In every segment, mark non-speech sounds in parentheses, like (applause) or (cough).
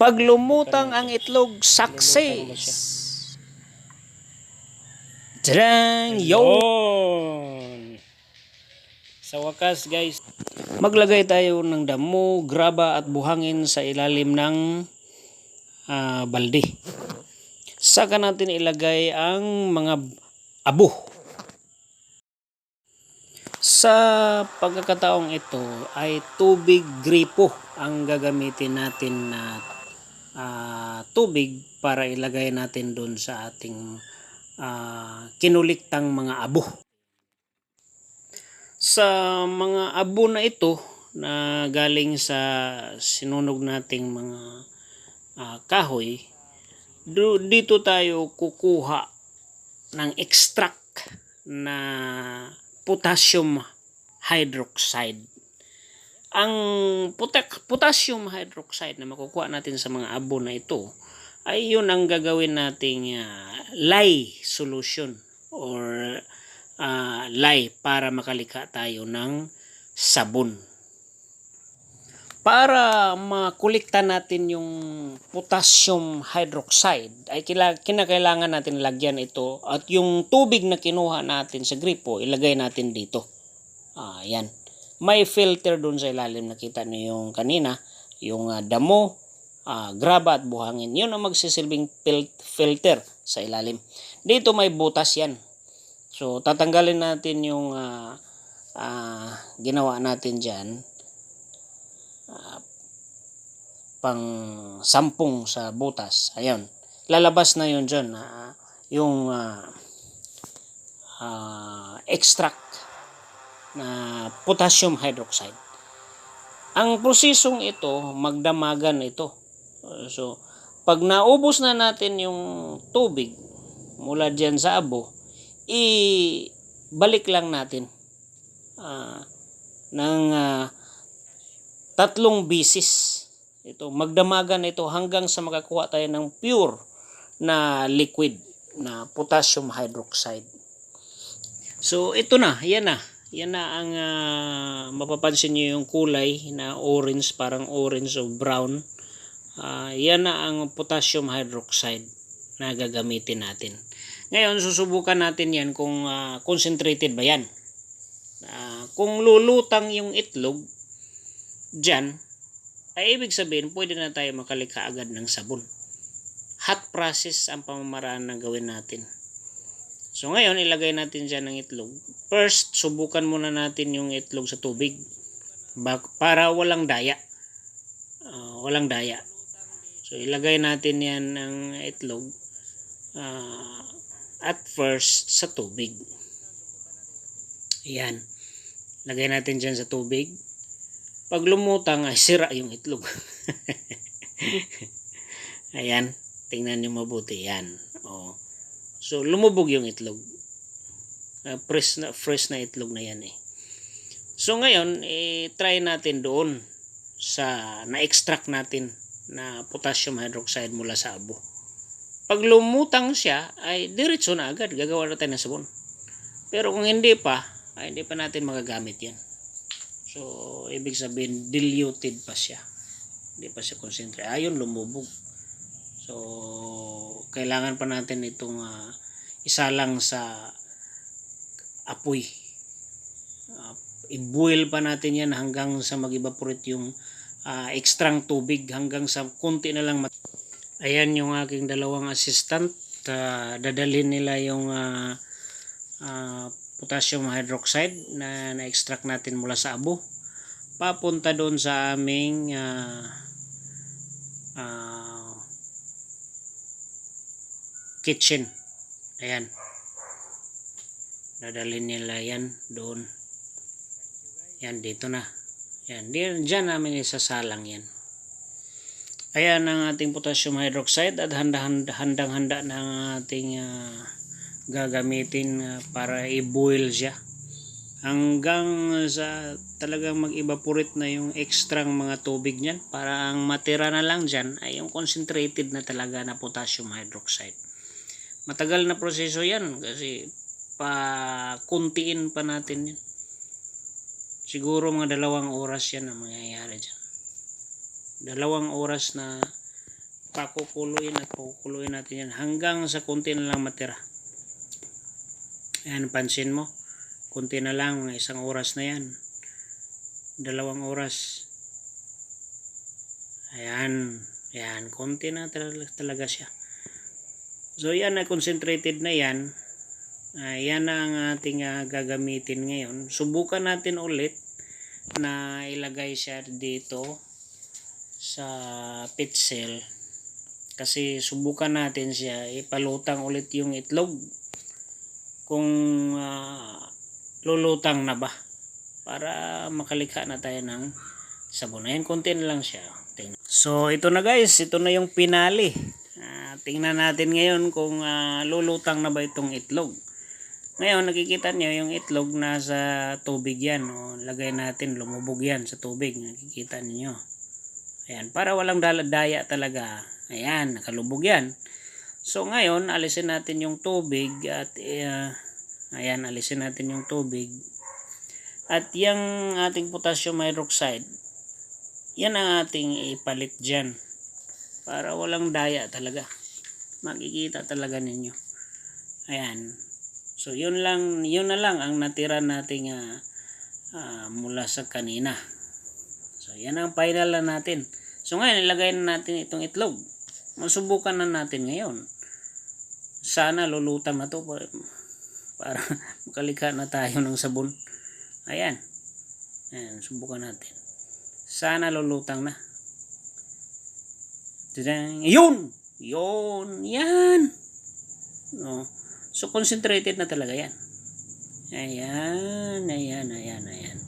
Pag lumutang ang itlog, success. Tadang! Yo! Yun. Sa wakas guys, Maglagay tayo ng damo, graba at buhangin sa ilalim ng ah, balde. Saka natin ilagay ang mga abo. Sa pagkakataong ito ay tubig gripo ang gagamitin natin na ah, tubig para ilagay natin doon sa ating ah, kinuliktang mga abo sa mga abo na ito na galing sa sinunog nating mga ah, kahoy, dito tayo kukuha ng extract na potassium hydroxide. Ang potassium hydroxide na makukuha natin sa mga abo na ito ay yun ang gagawin nating ah, lye solution or ah, lye para makalikha tayo ng sabon. Para makulikta natin yung potassium hydroxide ay kinakailangan natin lagyan ito at yung tubig na kinuha natin sa gripo ilagay natin dito. Ah, yan. May filter doon sa ilalim nakita niyo yung kanina, yung ah, damo, ah, graba at buhangin. Yun ang magsisilbing fil- filter sa ilalim. Dito may butas yan. So, tatanggalin natin yung ah, ah, ginawa natin dyan. Ah, pang sampung sa butas. Ayun. Lalabas na yun dyan. ah, yung ah, ah, extract na potassium hydroxide. Ang prosesong ito, magdamagan ito. Uh, So, pag naubos na natin yung tubig mula dyan sa abo, i-balik lang natin ah, ng ah, tatlong bisis. Ito, magdamagan ito hanggang sa makakuha tayo ng pure na liquid na potassium hydroxide. So, ito na, yan na. Yan na ang ah, mapapansin nyo yung kulay na orange, parang orange o brown. Ah, yan na ang potassium hydroxide na gagamitin natin. Ngayon, susubukan natin yan kung ah, concentrated ba yan. Ah, kung lulutang yung itlog, dyan, ay ibig sabihin, pwede na tayo makalikha agad ng sabon. Hot process ang pamamaraan na gawin natin. So ngayon, ilagay natin dyan ng itlog. First, subukan muna natin yung itlog sa tubig para walang daya. Ah, walang daya. So ilagay natin yan ng itlog ah, at first sa tubig. Ayan. Lagay natin dyan sa tubig. Pag lumutang, ay sira yung itlog. (laughs) Ayan. Tingnan nyo mabuti. Yan. Oh. So, lumubog yung itlog. Uh, fresh, na, fresh na itlog na yan eh. So, ngayon, eh, try natin doon sa na-extract natin na potassium hydroxide mula sa abo. Pag lumutang siya, ay diretso na agad. Gagawa na ng sabon. Pero kung hindi pa, ay hindi pa natin magagamit yan. So, ibig sabihin, diluted pa siya. Hindi pa siya concentrate. Ayun, lumubog. So, kailangan pa natin itong ah, isalang sa apoy. Uh, i-boil pa natin yan hanggang sa mag-evaporate yung ah, extrang tubig hanggang sa konti na lang. Ayan yung aking dalawang assistant. Ah, dadalhin nila yung ah, ah, potassium hydroxide na na-extract natin mula sa abo. Papunta doon sa aming ah, ah, kitchen. Ayan. Dadalhin nila yan doon. Yan, dito na. Yan, dyan namin isasalang yan. Ayan ang ating potassium hydroxide at handang-handa na ang ating ah, gagamitin ah, para i-boil siya. Hanggang sa talagang mag-evaporate na yung extrang mga tubig niyan para ang matira na lang dyan ay yung concentrated na talaga na potassium hydroxide. Matagal na proseso yan kasi pa kuntiin pa natin yan. Siguro mga dalawang oras yan ang mangyayari dyan. Dalawang oras na pakukuluin at pakukuluin natin yan hanggang sa kunti na lang matira. Ayan, pansin mo. Kunti na lang, mga isang oras na yan. Dalawang oras. Ayan, ayan, konti na talaga siya. So yan na concentrated na yan. Ah, yan na ang ating ah, gagamitin ngayon. Subukan natin ulit na ilagay siya dito sa pit cell. Kasi subukan natin siya, ipalutang ulit yung itlog. Kung ah, lulutang na ba. Para makalikha na tayo ng sabon. Ayan, konti na lang siya. So, ito na guys. Ito na yung pinali. Ah, tingnan natin ngayon kung ah, lulutang na ba itong itlog. Ngayon, nakikita nyo yung itlog nasa tubig yan. O, lagay natin, lumubog yan sa tubig. Nakikita niyo Ayan, para walang daya talaga. Ayan, nakalubog yan. So, ngayon, alisin natin yung tubig at eh, ayan, alisin natin yung tubig. At yung ating potassium hydroxide, yan ang ating ipalit dyan. Para walang daya talaga. Makikita talaga ninyo. Ayan. So, yun lang, yun na lang ang natira nating ah, ah, mula sa kanina. So, yan ang final na natin. So, ngayon, ilagay na natin itong itlog. Masubukan na natin ngayon. Sana lulutang na to para, para (laughs) makalikha na tayo ng sabon. Ayan. Ayan, subukan natin. Sana lulutang na. Tadang! Yun! Yun! Yan! No. So, concentrated na talaga yan. Ayan, ayan, ayan, ayan.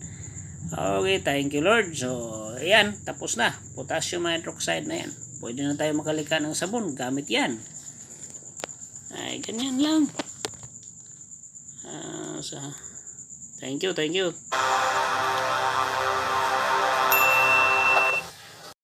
Okay, thank you Lord. So, ayan, tapos na. Potassium hydroxide na yan. Pwede na tayo makalika ng sabon gamit yan. Ay, ganyan lang. Ah, sa Thank you, thank you.